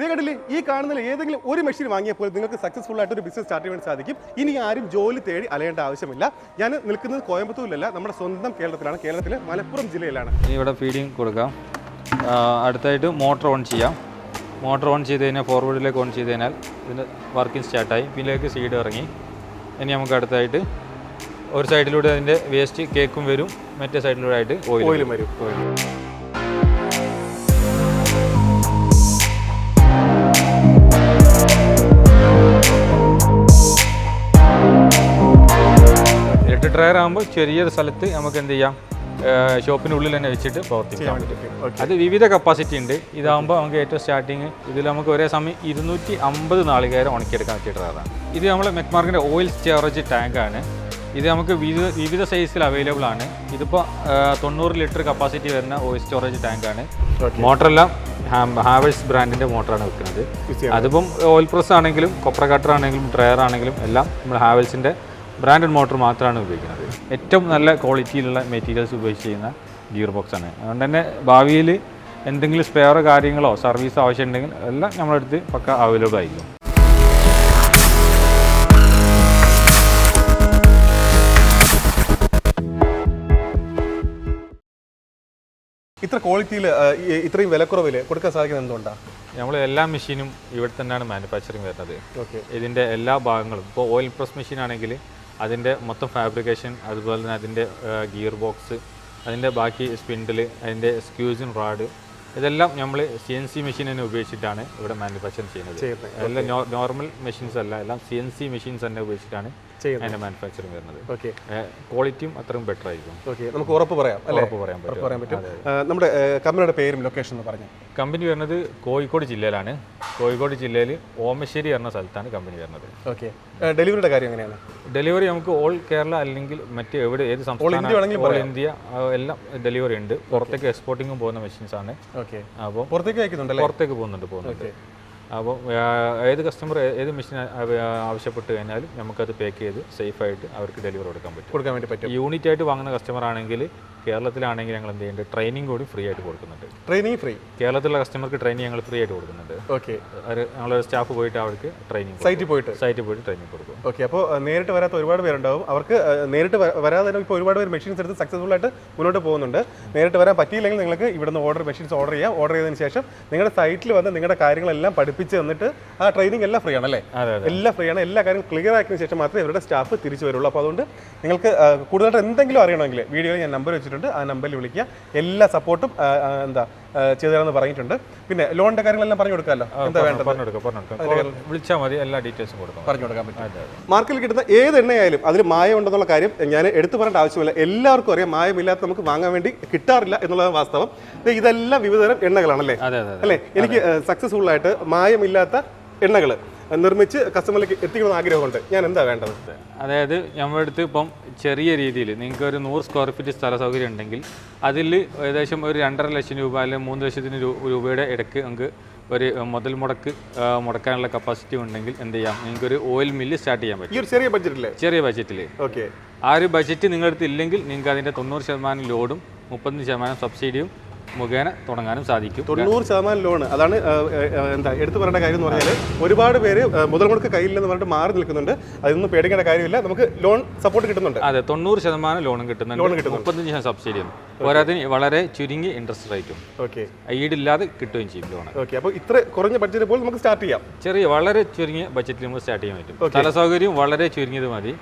ദേ കണ്ടില്ലേ ഈ കാണുന്ന ഏതെങ്കിലും ഒരു മെഷീൻ വാങ്ങിയപ്പോൾ നിങ്ങൾക്ക് സക്സസ്ഫുൾ ആയിട്ട് ഒരു ബിസിനസ് സ്റ്റാർട്ട് ചെയ്യാൻ സാധിക്കും. ഇനി ആരും ജോലി തേടി അലയേണ്ട ആവശ്യമില്ല. ഞാൻ നിൽക്കുന്നത് കോയമ്പത്തൂരിലല്ല നമ്മുടെ സ്വന്തം കേരളത്തിലാണ്. കേരളത്തിലെ മലപ്പുറം ജില്ലയിലാണ്. ഇനി ഇവിടെ ഫീഡിങ് കൊടുക്കാം. അടുത്തായിട്ട് മോട്ടർ ഓൺ ചെയ്യാം. മോട്ടർ ഓൺ ചെയ്ത് കഴിഞ്ഞാൽ ഫോർവേഡിലേക്ക് ഓൺ ചെയ്ത് കഴിഞ്ഞാൽ ഇതിന്റെ വർക്കിംഗ് സ്റ്റാർട്ടായി പിന്നിലേക്ക് സീഡ് ഇറങ്ങി. ഇനി നമുക്ക് അടുത്തായിട്ട് ഒരു സൈഡിലൂടെ അതിന്റെ വേസ്റ്റ് കേക്കും വരും. മറ്റേ സൈഡിലൂടെ ആയിട്ട് ഓയിൽ ഓയിലും വരും. ഓയിൽ ഡ്രയർ ആകുമ്പോൾ ചെറിയൊരു സ്ഥലത്ത് നമുക്ക് എന്ത് ചെയ്യാം ഷോപ്പിനുള്ളിൽ തന്നെ വെച്ചിട്ട് പ്രവർത്തിക്കാം. പറ്റും അത് വിവിധ കപ്പാസിറ്റി ഉണ്ട്. ഇതാകുമ്പോൾ നമുക്ക് ഏറ്റവും സ്റ്റാർട്ടിങ് ഇതിൽ നമുക്ക് ഒരേ സമയം ഇരുന്നൂറ്റി അമ്പത് നാളികേരം ഉണക്കിയെടുക്കാൻ പറ്റിയ ഡ്രയറാണ് ഇത് നമ്മൾ മെക്മാർക്കിന്റെ ഓയിൽ സ്റ്റോറേജ് ടാങ്കാണ് ഇത് നമുക്ക് വിവിധ വിവിധ സൈസിൽ അവൈലബിൾ ആണ്. ഇതിപ്പോൾ തൊണ്ണൂറ് ലിറ്റർ കപ്പാസിറ്റി വരുന്ന ഓയിൽ സ്റ്റോറേജ് ടാങ്കാണ് മോട്ടറെല്ലാം ഹാവേഴ്സ് ബ്രാൻഡിന്റെ മോട്ടറാണ് വെക്കുന്നത്. അതിപ്പം ഓയിൽ പ്രസ് ആണെങ്കിലും കൊപ്ര കട്ടർ ആണെങ്കിലും ഡ്രയർ ആണെങ്കിലും എല്ലാം നമ്മൾ ഹാവൽസിന്റെ ബ്രാൻഡഡ് മോട്ടോർ മാത്രമാണ് ഉപയോഗിക്കുന്നത്. ഏറ്റവും നല്ല ക്വാളിറ്റിയിലുള്ള മെറ്റീരിയൽസ് ഉപയോഗിച്ച് ചെയ്യുന്ന ഗിയർ ബോക്സ് ആണ്. അതുകൊണ്ട് തന്നെ ഭാവിയിൽ എന്തെങ്കിലും സ്പെയർ കാര്യങ്ങളോ സർവീസ് ആവശ്യമുണ്ടെങ്കിൽ എല്ലാം നമ്മളെടുത്ത് പക്ക അവൈലബിൾ ആയിരിക്കും. ഇത്ര ക്വാളിറ്റിയിൽ ഇത്രയും വിലക്കുറവിൽ കൊടുക്കാൻ സാധിക്കുന്നത് എന്തുകൊണ്ടാണ് നമ്മൾ എല്ലാ മെഷീനും ഇവിടെ തന്നെയാണ് മാനുഫാക്ചറിങ് വരുന്നത്. ഓക്കെ ഇതിന്റെ എല്ലാ ഭാഗങ്ങളും. ഇപ്പോൾ ഓയിൽ പ്രസ് മെഷീൻ ആണെങ്കിൽ അതിന്റെ മൊത്തം ഫാബ്രിക്കേഷൻ അതുപോലെ തന്നെ അതിന്റെ ഗിയർ ബോക്സ് അതിന്റെ ബാക്കി സ്പിൻഡിൽ അതിന്റെ സ്ക്യൂസിൻ റാഡ് ഇതെല്ലാം നമ്മൾ സി എൻ സി മെഷീൻ തന്നെ ഉപയോഗിച്ചിട്ടാണ് ഇവിടെ മാനുഫാക്ചർ ചെയ്യുന്നത്. എല്ലാം നോർമൽ മെഷീൻസ് അല്ല എല്ലാം സി എൻ സി മെഷീൻസ് തന്നെ ഉപയോഗിച്ചിട്ടാണ് അതിന്റെ മാനുഫാക്ചറിങ് വരുന്നത്. ഓക്കെ ക്വാളിറ്റിയും അത്രയും ബെറ്റർ ആയിരിക്കും. ഓക്കെ നമുക്ക് ഉറപ്പ് പറയാം ഉറപ്പ് പറയാൻ പറ്റും. പറയാൻ പറ്റും. നമ്മുടെ കമ്പനിയുടെ പേരും ലൊക്കേഷൻ എന്ന് പറഞ്ഞു. കമ്പനി വരുന്നത് കോഴിക്കോട് ജില്ലയിലാണ്. കോഴിക്കോട് ജില്ലയിൽ ഓമശ്ശേരി എന്ന സ്ഥലത്താണ് കമ്പനി വരുന്നത്. ഓക്കെ ഡെലിവറിയുടെ കാര്യം എങ്ങനെയാണ്? ഡെലിവറി നമുക്ക് ഓൾ കേരള അല്ലെങ്കിൽ മറ്റ് എവിടെ ഏത് സംസ്ഥാനം ഓൾ ഇന്ത്യ എല്ലാം ഡെലിവറി ഉണ്ട്. പുറത്തേക്ക് എക്സ്പോർട്ടിങ്ങും പോകുന്ന മെഷീൻസ് ആണ്. ഓക്കെ അപ്പോൾ പുറത്തേക്ക് അയക്കുന്നുണ്ടല്ലേ? പുറത്തേക്ക് പോകുന്നുണ്ട് പോകുന്നുണ്ട്. അപ്പോൾ ഏത് കസ്റ്റമർ ഏത് മെഷീൻ ആവശ്യപ്പെട്ട് കഴിഞ്ഞാലും നമുക്കത് പാക്ക് ചെയ്ത് സേഫായിട്ട് അവർക്ക് ഡെലിവറി കൊടുക്കാൻ പറ്റും. കൊടുക്കാൻ വേണ്ടി പറ്റും. യൂണിറ്റ് ആയിട്ട് വാങ്ങുന്ന കസ്റ്റമർ ആണെങ്കിൽ കേരളത്തിലാണെങ്കിൽ ഞങ്ങൾ എന്ത് ചെയ്യുന്നുണ്ട്? ട്രെയിനിങ് കൂടി ഫ്രീ ആയിട്ട് കൊടുക്കുന്നുണ്ട്. ട്രെയിനിങ് ഫ്രീ കേരളത്തിലുള്ള കസ്റ്റമർക്ക് ട്രെയിനിങ് ഞങ്ങൾ ഫ്രീ ആയിട്ട് കൊടുക്കുന്നുണ്ട്. ഓക്കെ ഞങ്ങളൊരു സ്റ്റാഫ് പോയിട്ട് അവർക്ക് ട്രെയിനിങ് സൈറ്റിൽ പോയിട്ട്? സൈറ്റിൽ പോയിട്ട് ട്രെയിനിങ് കൊടുക്കും. ഓക്കെ അപ്പോൾ നേരിട്ട് വരാത്ത ഒരുപാട് പേരുണ്ടാവും. അവർക്ക് നേരിട്ട് വരാതെ തന്നെ ഇപ്പോൾ ഒരുപാട് പേര് മെഷീൻസ് എടുത്ത് സക്സസ്ഫുൾ ആയിട്ട് മുന്നോട്ട് പോകുന്നുണ്ട്. നേരിട്ട് വരാൻ പറ്റിയില്ലെങ്കിൽ നിങ്ങൾക്ക് ഇവിടുന്ന് ഓർഡർ മെഷീൻസ് ഓർഡർ ചെയ്യാം. ഓർഡർ ചെയ്തതിന് ശേഷം നിങ്ങളുടെ സൈറ്റിൽ വന്ന് നിങ്ങളുടെ കാര്യങ്ങളെല്ലാം പഠിപ്പിച്ച് തന്നിട്ട് ആ ട്രെയിനിങ് എല്ലാം ഫ്രീ ആണല്ലേ? എല്ലാം ഫ്രീ ആണ്. എല്ലാ കാര്യങ്ങളും ക്ലിയർ ആക്കിയതിനു ശേഷം മാത്രമേ ഇവരുടെ സ്റ്റാഫ് തിരിച്ചു വരുള്ളൂ. അപ്പോൾ അതുകൊണ്ട് നിങ്ങൾക്ക് കൂടുതലായിട്ട് എന്തെങ്കിലും അറിയണമെങ്കിൽ വീഡിയോയിൽ ഞാൻ നമ്പർ വെച്ചിട്ടുണ്ട്. ആ നമ്പറിൽ വിളിക്കുക. എല്ലാ സപ്പോർട്ടും എന്താ ചെയ്തതെന്ന് പറഞ്ഞിട്ടുണ്ട്. പിന്നെ ലോണിന്റെ കാര്യങ്ങളെല്ലാം പറഞ്ഞു കൊടുക്കാമല്ലോ? എന്താ വേണ്ടത്? വിളിച്ചാൽ മതി എല്ലാ ഡീറ്റെയിൽസും കൊടുക്കാം. പറഞ്ഞു കൊടുക്കാൻ പറ്റും. മാർക്കറ്റിൽ കിട്ടുന്ന ഏത് എണ്ണയായാലും അതിൽ മായം ഉണ്ടെന്നുള്ള കാര്യം ഞാൻ എടുത്തു പറയേണ്ട ആവശ്യമില്ല. എല്ലാവർക്കും അറിയാം മായമില്ലാത്ത നമുക്ക് വാങ്ങാൻ വേണ്ടി കിട്ടാറില്ല എന്നുള്ളത് വാസ്തവം. ഇതെല്ലാം വിവിധതരം എണ്ണകളാണല്ലേ? അല്ലേ? എനിക്ക് സക്സസ്ഫുൾ ആയിട്ട് മായമില്ലാത്ത എണ്ണകൾ നിർമ്മിച്ച് കസ്റ്റമറിലേക്ക് എത്തിക്കണമെന്ന് ആഗ്രഹമുണ്ട്. ഞാൻ എന്താ വേണ്ടത്? അതായത് നമ്മുടെ അടുത്ത് ഇപ്പം ചെറിയ രീതിയിൽ നിങ്ങൾക്ക് ഒരു നൂറ് സ്ക്വയർ ഫീറ്റ് സ്ഥല സൗകര്യം ഉണ്ടെങ്കിൽ അതിൽ ഏകദേശം ഒരു രണ്ടര ലക്ഷം രൂപ അല്ലെങ്കിൽ മൂന്ന് ലക്ഷത്തിന് രൂപയുടെ ഇടയ്ക്ക് നമുക്ക് ഒരു മുതൽ മുടക്ക് മുടക്കാനുള്ള കപ്പാസിറ്റി ഉണ്ടെങ്കിൽ എന്ത് ചെയ്യാം? നിങ്ങൾക്ക് ഒരു ഓയിൽ മില്ല് സ്റ്റാർട്ട് ചെയ്യാൻ പറ്റും. ഈ ഒരു ചെറിയ ബഡ്ജറ്റിൽ ചെറിയ ബഡ്ജറ്റിൽ ഓക്കെ ആ ഒരു ബഡ്ജറ്റ് നിങ്ങളുടെ അടുത്ത് ഇല്ലെങ്കിൽ നിങ്ങൾക്ക് അതിന്റെ തൊണ്ണൂറ് ശതമാനം ലോഡും മുപ്പത്തഞ്ച് ശതമാനം സബ്സിഡിയും മുഖേന തുടങ്ങാനും സാധിക്കും. തൊണ്ണൂറ് ശതമാനം ലോൺ അതാണ് എന്താ എടുത്തു പറയേണ്ട കാര്യം എന്ന് പറഞ്ഞാൽ ഒരുപാട് പേര് മുതൽ മുടക്ക് കയ്യില്ലെന്ന് പറഞ്ഞിട്ട് മാറി നിൽക്കുന്നുണ്ട്. അതൊന്നും പേടിക്കേണ്ട കാര്യമില്ല. നമുക്ക് ലോൺ സപ്പോർട്ട് കിട്ടുന്നുണ്ട്. അതെ തൊണ്ണൂറ് ശതമാനം ലോണും കിട്ടുന്നുണ്ട്. മുപ്പത്തഞ്ച് ശതമാനം സബ്സിഡിയും പോരാതിന് വളരെ ചുരുങ്ങിയ ഇൻട്രസ്റ്റ് റേറ്റും ഓക്കെ ഈടില്ലാതെ കിട്ടുകയും ചെയ്യും ലോൺ ഓക്കെ അപ്പോൾ ഇത്ര കുറഞ്ഞ ബഡ്ജറ്റ് പോലും നമുക്ക് സ്റ്റാർട്ട് ചെയ്യാം. ചെറിയ വളരെ ചുരുങ്ങിയ ബഡ്ജറ്റിൽ നമുക്ക് സ്റ്റാർട്ട് ചെയ്യാൻ പറ്റും. സ്ഥല സൗകര്യം വളരെ ചുരുങ്ങിയത് മതി.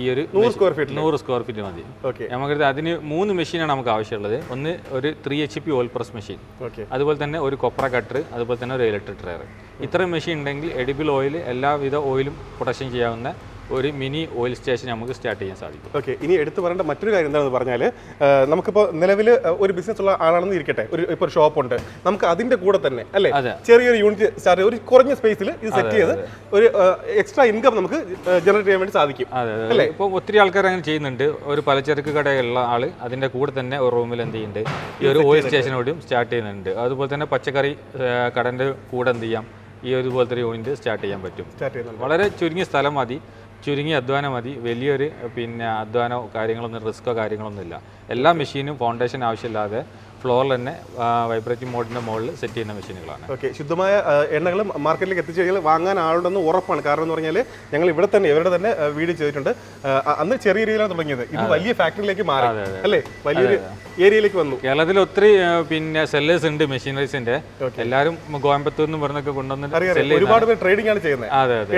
ഈ ഒരു നൂറ് സ്ക്വയർ ഫീറ്റ് നൂറ് സ്ക്വയർ ഫീറ്റ് മതി. ഓക്കെ നമുക്ക് അതിന് മൂന്ന് മെഷീനാണ് നമുക്ക് ആവശ്യമുള്ളത്. ഒന്ന് ഒരു three H P oil press machine okay അതുപോലെ തന്നെ ഒരു കൊപ്ര കട്ടർ അതുപോലെ തന്നെ ഒരു ഇലക്ട്രിക് ട്രയർ ഇത്രയും മെഷീൻ ഉണ്ടെങ്കിൽ എഡിബിൾ ഓയിൽ എല്ലാവിധ ഓയിലും പ്രൊഡക്ഷൻ ചെയ്യാവുന്ന ഒരു മിനി ഓയിൽ സ്റ്റേഷൻ നമുക്ക് സ്റ്റാർട്ട് ചെയ്യാൻ സാധിക്കും. ഓക്കെ ഇനി എടുത്തു പറയേണ്ട മറ്റൊരു കാര്യം എന്താണെന്ന് പറഞ്ഞാൽ നമുക്കിപ്പോൾ നിലവിൽ ഒരു ബിസിനസ് ഉള്ള ആളാണെന്ന് ഇരിക്കട്ടെ ഒരു ഇപ്പോൾ ഒരു ഷോപ്പ് ഉണ്ട്. നമുക്ക് അതിന്റെ കൂടെ തന്നെ അല്ലേ? ചെറിയൊരു യൂണിറ്റ് സ്റ്റാർട്ട് ഒരു കുറഞ്ഞ സ്പേസിൽ ഇത് സെറ്റ് ചെയ്ത് ഒരു എക്സ്ട്രാ ഇൻകം നമുക്ക് ജനറേറ്റ് ചെയ്യാൻ വേണ്ടി സാധിക്കും. അല്ലേ? ഇപ്പോൾ ഒത്തിരി ആൾക്കാർ അങ്ങനെ ചെയ്യുന്നുണ്ട്. ഒരു പലചരക്ക് കടയുള്ള ആൾ അതിന്റെ കൂടെ തന്നെ ഒരു റൂമിൽ എന്ത് ചെയ്യുന്നുണ്ട്? ഈ ഒരു ഓയിൽ സ്റ്റേഷനോടും സ്റ്റാർട്ട് ചെയ്യുന്നുണ്ട്. അതുപോലെ തന്നെ പച്ചക്കറി കടന്റെ കൂടെ എന്ത് ചെയ്യാം? ഈ ഒരു പോലത്തെ ഒരു യൂണിറ്റ് സ്റ്റാർട്ട് ചെയ്യാൻ പറ്റും. വളരെ ചുരുങ്ങിയ സ്ഥലം മതി. ചുരുങ്ങിയ അധ്വാനം മതി. വലിയൊരു പിന്നെ അധ്വാനോ കാര്യങ്ങളൊന്നും റിസ്ക്കോ കാര്യങ്ങളൊന്നും ഇല്ല എല്ലാ മെഷീനും ഫൗണ്ടേഷൻ ആവശ്യമില്ലാതെ ഫ്ലോറിൽ തന്നെ വൈബ്രേറ്റിംഗ് മോഡിന്റെ മുകളിൽ സെറ്റ് ചെയ്യുന്ന മെഷീനുകളാണ്. ഓക്കെ ശുദ്ധമായ എണ്ണകൾ മാർക്കറ്റിലേക്ക് എത്തിച്ചു കഴിഞ്ഞാൽ വാങ്ങാൻ ആളുണ്ടെന്ന് ഉറപ്പാണ്. കാരണം എന്ന് പറഞ്ഞാൽ ഞങ്ങൾ ഇവിടെ തന്നെ ഇവരുടെ തന്നെ വീട് ചെയ്തിട്ടുണ്ട്. അന്ന് ചെറിയ രീതിയിലാണ് തുടങ്ങിയത്. ഇത് വലിയ ഫാക്ടറിയിലേക്ക് മാറി. അല്ലേ? വലിയൊരു ഏരിയയിലേക്ക് വന്നു. കേരളത്തിൽ ഒത്തിരി പിന്നെ സെല്ലേഴ്സ് ഉണ്ട് മെഷീനറീസിന്റെ എല്ലാവരും കോയമ്പത്തൂർ എന്ന് പറഞ്ഞൊക്കെ കൊണ്ടുവന്ന് ഒരുപാട് പേര് ട്രേഡിംഗ് ആണ് ചെയ്യുന്നത്. അതെ അതെ.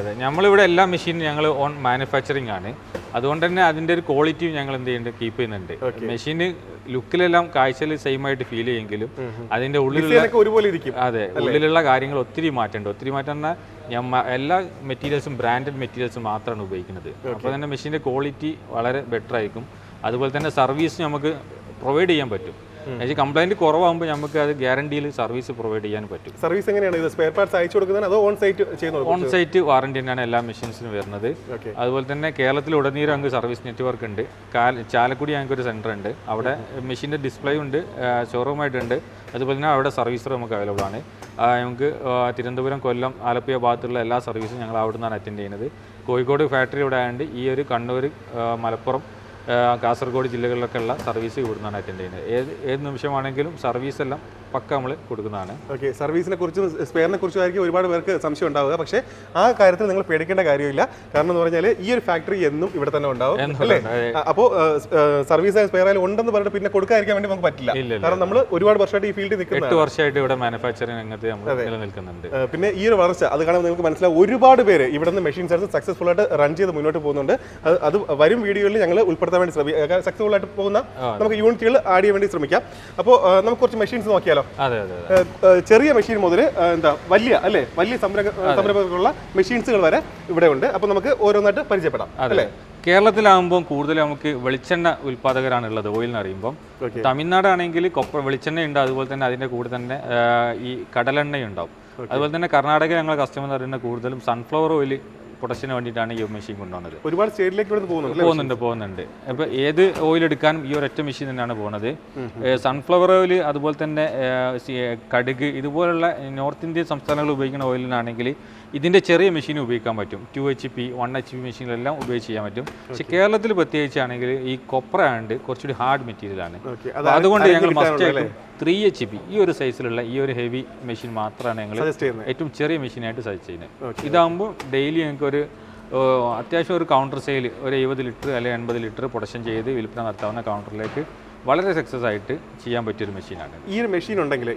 അതെ നമ്മളിവിടെ എല്ലാ മെഷീനും ഞങ്ങൾ ഓൺ മാനുഫാക്ചറിങ് ആണ്. അതുകൊണ്ട് തന്നെ അതിന്റെ ഒരു ക്വാളിറ്റിയും ഞങ്ങൾ എന്ത് ചെയ്യുന്നുണ്ട് കീപ്പ് ചെയ്യുന്നുണ്ട്. മെഷീന് ലുക്കിലെല്ലാം കാഴ്ചയിൽ സെയിം ആയിട്ട് ഫീൽ ചെയ്യെങ്കിലും അതിന്റെ ഉള്ളിലുള്ള ഒരുപോലെ ഇരിക്കും. അതെ ഉള്ളിലുള്ള കാര്യങ്ങൾ ഒത്തിരി മാറ്റമുണ്ട്. ഒത്തിരി മാറ്റം ഞാൻ എല്ലാ മെറ്റീരിയൽസും ബ്രാൻഡഡ് മെറ്റീരിയൽസ് മാത്രമാണ് ഉപയോഗിക്കുന്നത്. അപ്പോൾ തന്നെ മെഷീന്റെ ക്വാളിറ്റി വളരെ ബെറ്റർ ആയിരിക്കും. അതുപോലെ തന്നെ സർവീസ് നമുക്ക് പ്രൊവൈഡ് ചെയ്യാൻ പറ്റും. എന്നുവെച്ചാൽ കംപ്ലൈന്റ് കുറവാകുമ്പോൾ നമുക്ക് അത് ഗ്യാരണ്ടിയിൽ സർവീസ് പ്രൊവൈഡ് ചെയ്യാൻ പറ്റും. സർവീസ് എങ്ങനെയാണ്? ഇത് സ്പെയർ പാർട്സ് അയച്ചു കൊടുക്കുന്നത് അതോ ഓൺ സൈറ്റ് ചെയ്യുന്നത് ഓൺ സൈറ്റ് വാറണ്ടി തന്നെയാണ് എല്ലാ മെഷീൻസിനും വരുന്നത്. അതുപോലെ തന്നെ കേരളത്തിൽ ഉടനീളം ഞങ്ങൾക്ക് സർവീസ് നെറ്റ്വർക്ക് ഉണ്ട്. ചാലക്കുടി ഞങ്ങൾക്ക് ഒരു സെന്റർ ഉണ്ട്. അവിടെ മെഷീന്റെ ഡിസ്പ്ലേ ഉണ്ട് ഷോറൂമായിട്ടുണ്ട് അതുപോലെ തന്നെ അവിടെ സർവീസർ നമുക്ക് അവൈലബിൾ ആണ്. നമുക്ക് തിരുവനന്തപുരം കൊല്ലം ആലപ്പുഴ ഭാഗത്തുള്ള എല്ലാ സർവീസും ഞങ്ങൾ അവിടെ നിന്നാണ് അറ്റൻഡ് ചെയ്യുന്നത്. കോഴിക്കോട് ഫാക്ടറി ഇവിടെ ആയതുകൊണ്ട് ഈ ഒരു കണ്ണൂർ മലപ്പുറം കാസർഗോഡ് ജില്ലകളിലൊക്കെ ഉള്ള സർവീസ് ഇവിടുന്നാണ് അറ്റൻഡ് ചെയ്യുന്നത്. ഏത് ഏത് നിമിഷമാണെങ്കിലും സർവീസ് എല്ലാം പക്ക നമ്മൾ കൊടുക്കുന്നതാണ്. ഓക്കെ സർവീസിനെ കുറിച്ചും സ്പെയറിനെ കുറിച്ചും ആയിരിക്കും ഒരുപാട് പേർക്ക് സംശയം ഉണ്ടാവുക. പക്ഷേ ആ കാര്യത്തിൽ നിങ്ങൾ പേടിക്കേണ്ട കാര്യമില്ല. കാരണം എന്ന് പറഞ്ഞാൽ ഈ ഒരു ഫാക്ടറി എന്നും ഇവിടെ തന്നെ ഉണ്ടാവും അല്ലേ? അപ്പോൾ സർവീസ് സ്പെയർ ആയാലും ഉണ്ടെന്ന് പറഞ്ഞിട്ട് പിന്നെ കൊടുക്കാതിരിക്കാൻ വേണ്ടി നമുക്ക് പറ്റില്ല. കാരണം നമ്മൾ ഒരുപാട് വർഷമായിട്ട് ഈ ഫീൽഡിൽ നിൽക്കുന്ന എട്ട് വർഷമായിട്ട് ഇവിടെ മാനുഫാക്ചറിങ് രംഗത്ത് നമ്മൾ നിലനിൽക്കുന്നുണ്ട്. പിന്നെ ഈ ഒരു വളർച്ച അത് കാണുമ്പോൾ നിങ്ങൾക്ക് മനസ്സിലാവും ഒരുപാട് പേര് ഇവിടെ നിന്ന് മെഷീൻസ് സക്സസ്ഫുൾ ആയിട്ട് റൺ ചെയ്ത് മുന്നോട്ട് പോകുന്നുണ്ട്. അത് അത് വരും വീഡിയോയിൽ ഞങ്ങൾ ഉൾപ്പെടുത്താൻ വേണ്ടി ശ്രമിക്കാം സക്സസ്ഫുൾ ആയിട്ട് പോകുന്ന നമുക്ക് യൂണിറ്റുകൾ ആഡ് ചെയ്യാൻ വേണ്ടി ശ്രമിക്കാം. അപ്പോൾ നമുക്ക് കുറച്ച് മെഷീൻസ് നോക്കിയാലോ? ചെറിയ മെഷീൻ മുതൽ എന്താ വലിയ അല്ലേ? വലിയ സംരംഭ സംരംഭങ്ങളുള്ള മെഷീൻസുകൾ വരെ ഇവിടെ ഉണ്ട്. അപ്പോൾ നമുക്ക് ഓരോന്നായിട്ട് പരിചയപ്പെടാം അല്ലെ? കേരളത്തിലാകുമ്പോൾ കൂടുതൽ നമുക്ക് വെളിച്ചെണ്ണ ഉൽപ്പാദകരാണ് ഉള്ളത് ഓയിൽ എന്ന് അറിയുമ്പോൾ. തമിഴ്നാടാണെങ്കിൽ കൊപ്ര വെളിച്ചെണ്ണ ഉണ്ട്. അതുപോലെ തന്നെ അതിന്റെ കൂടെ തന്നെ ഈ കടലെണ്ണയുണ്ടാവും. അതുപോലെ തന്നെ കർണാടക ഞങ്ങളുടെ കസ്റ്റമർ എന്ന് പറയുന്നത് കൂടുതലും സൺഫ്ലവർ ഓയിൽ പ്രൊഡക്ഷന് വേണ്ടിയിട്ടാണ് ഈ മെഷീൻ കൊണ്ടുവന്നത്. ഒരുപാട് സ്റ്റേറ്റിലേക്ക് പോകുന്നുണ്ട്? പോകുന്നുണ്ട് പോകുന്നുണ്ട്. അപ്പൊ ഏത് ഓയിൽ എടുക്കാനും ഈ ഒരൊറ്റ മെഷീൻ തന്നെയാണ് പോകുന്നത്. സൺഫ്ലവർ ഓയിൽ അതുപോലെ തന്നെ കടുക് ഇതുപോലുള്ള നോർത്ത് ഇന്ത്യൻ സംസ്ഥാനങ്ങൾ ഉപയോഗിക്കുന്ന ഓയിലിനാണെങ്കിൽ ഇതിന്റെ ചെറിയ മെഷീൻ ഉപയോഗിക്കാൻ പറ്റും. Two H P one H P മെഷീനിലെല്ലാം ഉപയോഗിച്ച് ചെയ്യാൻ പറ്റും. പക്ഷെ കേരളത്തിൽ പ്രത്യേകിച്ചാണെങ്കിൽ ഈ കൊപ്ര ആണ്ട് കുറച്ചുകൂടി ഹാർഡ് മെറ്റീരിയൽ ആണ്. അതുകൊണ്ട് ഞങ്ങൾ മസ്റ്റ് ത്രീ എച്ച് പി ഈ ഒരു സൈസിലുള്ള ഈ ഒരു ഹെവി മെഷീൻ മാത്രമാണ് ഞങ്ങൾ ഏറ്റവും ചെറിയ മെഷീനായിട്ട് സജസ്റ്റ് ചെയ്യുന്നത്. ഇതാകുമ്പോൾ ഡെയിലി ഞങ്ങൾക്ക് ഒരു അത്യാവശ്യം ഒരു കൗണ്ടർ സെയിൽ ഒരു എഴുപത് ലിറ്റർ അല്ലെങ്കിൽ എൺപത് ലിറ്റർ പ്രൊഡക്ഷൻ ചെയ്ത് വിൽപ്പന നടത്താവുന്ന കൗണ്ടറിലേക്ക് വളരെ സക്സസ് ആയിട്ട് ചെയ്യാൻ പറ്റിയ ഒരു മെഷീനാണ് ഈ ഒരു മെഷീൻ ഉണ്ടെങ്കിൽ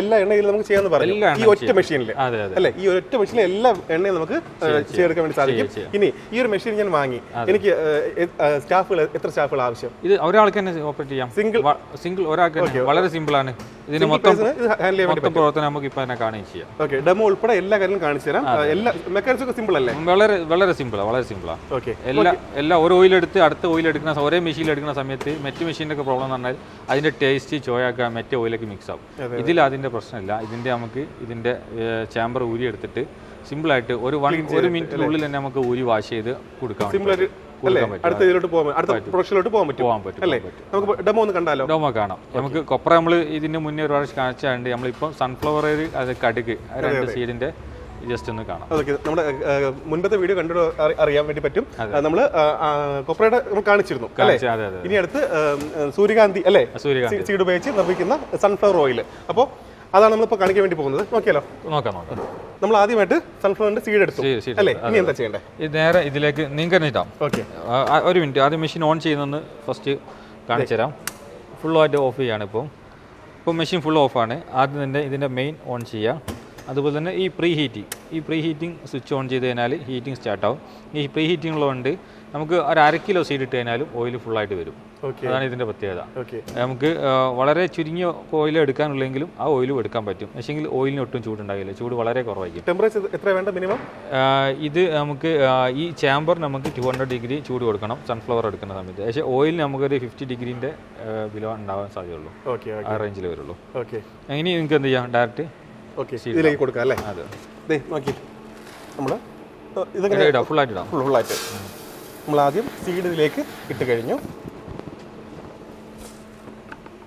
എല്ലാ എണ്ണയിലും നമുക്ക് ചെയ്യാന്ന് പറയാം ഈ ഒറ്റ മെഷീനിൽ അല്ലെ? ഈ ഒറ്റ മെഷീനിൽ എല്ലാ എണ്ണയും നമുക്ക് ചെയ്തെടുക്കാൻ വേണ്ടി സാധിക്കും. ഇനി ഈ ഒരു മെഷീൻ ഞാൻ വാങ്ങി. എനിക്ക് സ്റ്റാഫുകൾ എത്ര സ്റ്റാഫുകൾ ആവശ്യം? ഇത് ഒരാൾക്ക് തന്നെ ഓപ്പറേറ്റ് ചെയ്യാം. സിംഗിൾ സിംഗിൾ ഒരാൾക്ക് വളരെ സിമ്പിൾ ആണ്. ഇതിന് മൊത്തം മൊത്തം പ്രവർത്തനം നമുക്ക് ഇപ്പൊ തന്നെ കാണുകയും ചെയ്യാം. ഓക്കെ ഡെമോ ഉൾപ്പെടെ എല്ലാ കാര്യങ്ങളും കാണിച്ചു തരാം. എല്ലാ മെക്കാനിക്സ് ഒക്കെ സിമ്പിൾ അല്ലേ? വളരെ വളരെ സിമ്പിളാണ് വളരെ സിമ്പിൾ ആണ്. ഓക്കെ എല്ലാ എല്ലാ ഒരു ഓയിൽ എടുത്ത് അടുത്ത ഓയിൽ എടുക്കുന്ന ഒരേ മെഷീനിൽ എടുക്കുന്ന സമയത്ത് മറ്റു മെഷീനിലൊക്കെ പ്രോബ്ലം എന്ന് പറഞ്ഞാൽ അതിന്റെ ടേസ്റ്റ് ചോയാക്കുക മറ്റേ ഓയിലൊക്കെ മിക്സ് ആവും. ഇതിൽ അതിന്റെ പ്രശ്നമില്ല. ഇതിന്റെ നമുക്ക് ഇതിന്റെ ചാമ്പർ ഊരി എടുത്തിട്ട് സിമ്പിൾ ആയിട്ട് ഒരു വൺ ഒരു മിനിറ്റിനുള്ളിൽ തന്നെ നമുക്ക് ഊരി വാഷ് ചെയ്ത് കൊടുക്കാം അടുത്ത ഇതിലോട്ട് പോകാൻ അടുത്ത പ്രൊഡക്ഷനിലോട്ട് പോകാൻ പറ്റും. പോകാൻ പറ്റും അല്ലേ? നമുക്ക് ഡെമോ ഒന്ന് കണ്ടാലോ? ഡെമോ കാണാം. നമുക്ക് കൊപ്ര നമ്മൾ ഇതിന് മുന്നേ ഒരു പ്രാവശ്യം കാണിച്ചാണ്ട് നമ്മളിപ്പം സൺഫ്ലവർ അത് കടുക് രണ്ട് സീഡിന്റെ ജസ്റ്റ് ഒന്ന് കാണാം. അതൊക്കെ നമ്മുടെ മുൻപത്തെ വീഡിയോ കണ്ടിട്ട് അറിയാൻ വേണ്ടി പറ്റും. നമ്മൾ കൊപ്രയുടെ നമ്മൾ കാണിച്ചിരുന്നു അല്ലേ? ഇനി അടുത്ത് സൂര്യകാന്തി അല്ലേ? സൂര്യകാന്തി. സീഡ് ഉപയോഗിച്ച് നിർമ്മിക്കുന്ന സൺഫ്ലവർ ഓയിൽ അപ്പോൾ അതാണ് നമ്മളിപ്പോൾ കാണിക്കാൻ വേണ്ടി പോകുന്നത്. നോക്കിയാലോ? നോക്കാം നോക്കാം. നമ്മൾ ആദ്യമായിട്ട് സൺഫ്ലവറിന്റെ സീഡ് എടുത്തു അല്ലേ? ഇനി എന്താ ചെയ്യണ്ടേ? ഇത് നേരെ ഇതിലേക്ക് നിങ്ങൾക്ക് ഇട്ടാം ഓക്കെ ഒരു മിനിറ്റ്. ആദ്യം മെഷീൻ ഓൺ ചെയ്യുന്നൊന്ന് ഫസ്റ്റ് കാണിച്ചു തരാം. ഫുള്ളായിട്ട് ഓഫ് ചെയ്യാണ് ഇപ്പോൾ ഇപ്പോൾ മെഷീൻ ഫുൾ ഓഫാണ് ആദ്യം തന്നെ ഇതിന്റെ മെയിൻ ഓൺ ചെയ്യുക അതുപോലെ തന്നെ ഈ പ്രീ ഹീറ്റിംഗ് ഈ പ്രീ ഹീറ്റിംഗ് സ്വിച്ച് ഓൺ ചെയ്ത് കഴിഞ്ഞാൽ ഹീറ്റിംഗ് സ്റ്റാർട്ട് ആവും ഈ പ്രീ ഹീറ്റിംഗ് ഉള്ളതുകൊണ്ട് നമുക്ക് ഒരു അര കിലോ സീഡ് ഇട്ട് കഴിഞ്ഞാലും ഓയിൽ ഫുള്ളായിട്ട് വരും. ഓക്കെ. അതാണ് ഇതിന്റെ പ്രത്യേകത. ഓക്കെ. നമുക്ക് വളരെ ചുരുങ്ങിയ ഓയിൽ എടുക്കാനുള്ളെങ്കിലും ആ ഓയിലും എടുക്കാൻ പറ്റും. പക്ഷേങ്കിൽ ഓയിലിന് ഒട്ടും ചൂടുണ്ടാകില്ല. ചൂട് വളരെ കുറവായിരിക്കും. ടെമ്പറേച്ചർ എത്ര വേണ്ട മിനിമം? ഇത് നമുക്ക് ഈ ചാമ്പർ നമുക്ക് ടു ഹൺഡ്രഡ് ഡിഗ്രി ചൂട് കൊടുക്കണം. സൺഫ്ലവർ എടുക്കുന്ന സമയത്ത്. പക്ഷേ ഓയിൽ നമുക്കൊരു ഫിഫ്റ്റി ഡിഗ്രീന്റെ ബിലോ ഉണ്ടാവാൻ സാധ്യതയുള്ളൂ. ഓക്കെ ആ റേഞ്ചിൽ വരുള്ളൂ. ഓക്കെ. അങ്ങനെ നിങ്ങൾക്ക് എന്ത് ചെയ്യാം? Direct okay. ഇതിലേക്ക് കൊടുക്കാം അല്ലേ? അതെ. നോക്കി. നമ്മൾ ഇതെങ്ങനെ ഇടാം ഫുള്ളായിട്ട് ഇടാം ഫുൾ ഫുള്ളായിട്ട് നമ്മൾ ആദ്യം സീഡ് ഇതിലേക്ക് ഇട്ട് കഴിഞ്ഞു.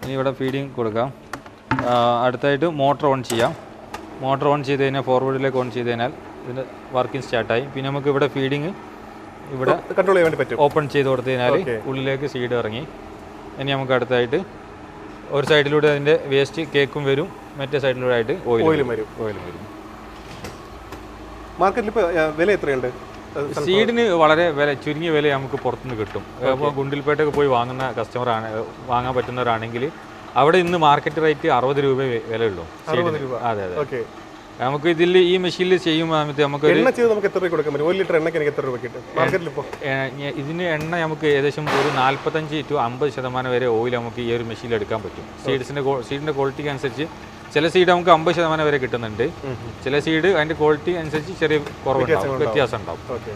ഇനി ഇവിടെ ഫീഡിങ് കൊടുക്കാം. അടുത്തായിട്ട് മോട്ടർ ഓൺ ചെയ്യാം. മോട്ടർ ഓൺ ചെയ്ത് കഴിഞ്ഞാൽ ഫോർവേഡിലേക്ക് ഓൺ ചെയ്ത് കഴിഞ്ഞാൽ ഇതിന്റെ വർക്കിംഗ് സ്റ്റാർട്ടായി പിന്നെ നമുക്ക് ഇവിടെ ഫീഡിങ് ഇവിടെ കൺട്രോൾ ചെയ്യാൻ പറ്റും. ഓപ്പൺ ചെയ്ത് കൊടുത്തു കഴിഞ്ഞാൽ ഉള്ളിലേക്ക് സീഡ് ഇറങ്ങി. ഇനി നമുക്ക് അടുത്തായിട്ട് ഒരു സൈഡിലൂടെ അതിന്റെ വേസ്റ്റ് കേക്കും വരും. മറ്റേ സൈഡിലൂടെ ആയിട്ട് ഓയിൽ വരും. ഓയിൽ വരും. മാർക്കറ്റിൽ ഇപ്പോൾ വില എത്രയുണ്ട്? സീഡിന് വളരെ വില ചുരുങ്ങിയ വില നമുക്ക് പുറത്തുനിന്ന് കിട്ടും. അപ്പോൾ ഗുണ്ടിൽപേട്ടൊക്കെ പോയി വാങ്ങുന്ന കസ്റ്റമറാണ് വാങ്ങാൻ പറ്റുന്നവരാണെങ്കിൽ അവിടെ ഇന്ന് മാർക്കറ്റ് റേറ്റ് അറുപത് രൂപ വിലയുള്ളൂ അതെ അതെ. ഓക്കെ നമുക്ക് ഇതിൽ ഈ മെഷീനിൽ ചെയ്യുമ്പോൾ സമയത്ത് നമുക്ക് എണ്ണ ചെയ്ത് നമുക്ക് എത്ര രൂപ കൊടുക്കാൻ പറ്റും? ഒരു ലിറ്റർ എണ്ണയ്ക്ക് എനിക്ക് എത്ര രൂപ കിട്ടും? മാർക്കറ്റിൽ ഇപ്പോൾ ഇതിന് എണ്ണ നമുക്ക് ഏകദേശം ഒരു നാൽപ്പത്തഞ്ച് ടു അമ്പത് ശതമാനം വരെ ഓയിൽ നമുക്ക് ഈ ഒരു മെഷീനിൽ എടുക്കാൻ പറ്റും. സീഡ്സിന്റെ സീഡിന്റെ ക്വാളിറ്റിക്ക് അനുസരിച്ച് ചില സീഡ് നമുക്ക് അമ്പത് ശതമാനം വരെ കിട്ടുന്നുണ്ട്. ചില സീഡ് അതിന്റെ ക്വാളിറ്റി അനുസരിച്ച് ചെറിയ കുറവുണ്ടാവും വ്യത്യാസം ഉണ്ടാവും. ഓക്കെ.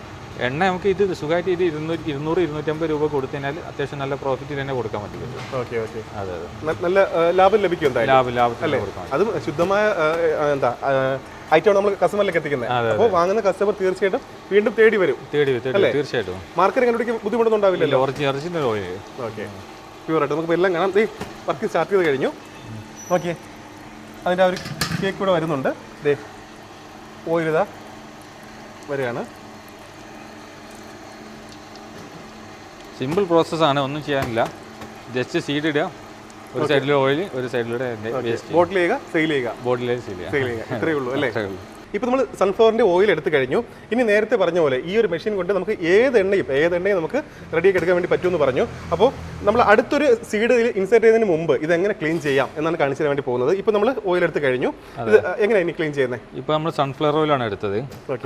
എണ്ണ നമുക്ക് ഇത് സുഖമായിട്ട് ഇത് ഇരുന്നൂറ്റി ഇരുന്നൂറ് ഇരുന്നൂറ്റമ്പത് രൂപ കൊടുത്തു കഴിഞ്ഞാൽ അത്യാവശ്യം നല്ല പ്രോഫിറ്റ് തന്നെ കൊടുക്കാൻ പറ്റും. Okay okay. അതെ അതെ. നല്ല ലാഭം ലഭിക്കും എന്തായാലും. ലാഭം പറ്റും. അതും ശുദ്ധമായ എന്താ ഐറ്റം നമ്മൾ കസ്റ്റമറിലേക്ക് എത്തിക്കുന്നത്. അപ്പോൾ വാങ്ങുന്ന കസ്റ്റമർ തീർച്ചയായിട്ടും വീണ്ടും തേടി വരും. തേടി വരും തീർച്ചയായിട്ടും. മാർക്കറ്റ് കണ്ടുപിടിക്കാൻ ബുദ്ധിമുട്ടൊന്നും ഓറിജിനൽ ഓയിൽ ഓക്കെ. പ്യൂറായിട്ട് നമുക്ക് എല്ലാം കാണാം. ദേ വർക്ക് സ്റ്റാർട്ട് ചെയ്ത് കഴിഞ്ഞു. ഓക്കെ. അതിന്റെ ആ ഒരു കേക്ക് കൂടെ വരുന്നുണ്ട്. ദേ ഓയിലിത വരികയാണ്. സിമ്പിൾ പ്രോസസ്സാണ് ഒന്നും ചെയ്യാനില്ല. ജസ്റ്റ് സീഡ് ഇടുക. ഒരു സൈഡിൽ ഓയിൽ ഒരു സൈഡിലൂടെ ബോട്ടിൽ ചെയ്യുക. സെയിൽ ചെയ്യുക ബോട്ടിലേക്ക് സെയിൽ ചെയ്യുക. സെയിൽ ചെയ്യുക. ഇത്രയേ ഉള്ളൂ അല്ലേ. ഇപ്പോൾ നമ്മൾ സൺഫ്ലവറിന്റെ ഓയിൽ എടുത്തു കഴിഞ്ഞു. ഇനി നേരത്തെ പറഞ്ഞ പോലെ ഈ ഒരു മെഷീൻ കൊണ്ട് നമുക്ക് ഏത് എണ്ണയും ഏത് എണ്ണയും നമുക്ക് റെഡിയാക്കി എടുക്കാൻ വേണ്ടി പറ്റുമെന്ന് പറഞ്ഞു. അപ്പോൾ നമ്മൾ അടുത്തൊരു സീഡ് ഇൻസേർട്ട് ചെയ്യുന്നതിന് മുമ്പ് ഇത് എങ്ങനെ ക്ലീൻ ചെയ്യാം എന്നാണ് കാണിച്ചു തരാൻ വേണ്ടി പോകുന്നത്. ഇപ്പോൾ നമ്മൾ ഓയിൽ എടുത്ത് കഴിഞ്ഞു. ഇത് എങ്ങനെയാണ് ഇനി ക്ലീൻ ചെയ്യുന്നത് ഇപ്പോൾ നമ്മൾ സൺഫ്ലവർ ഓയിലാണ് എടുത്തത്.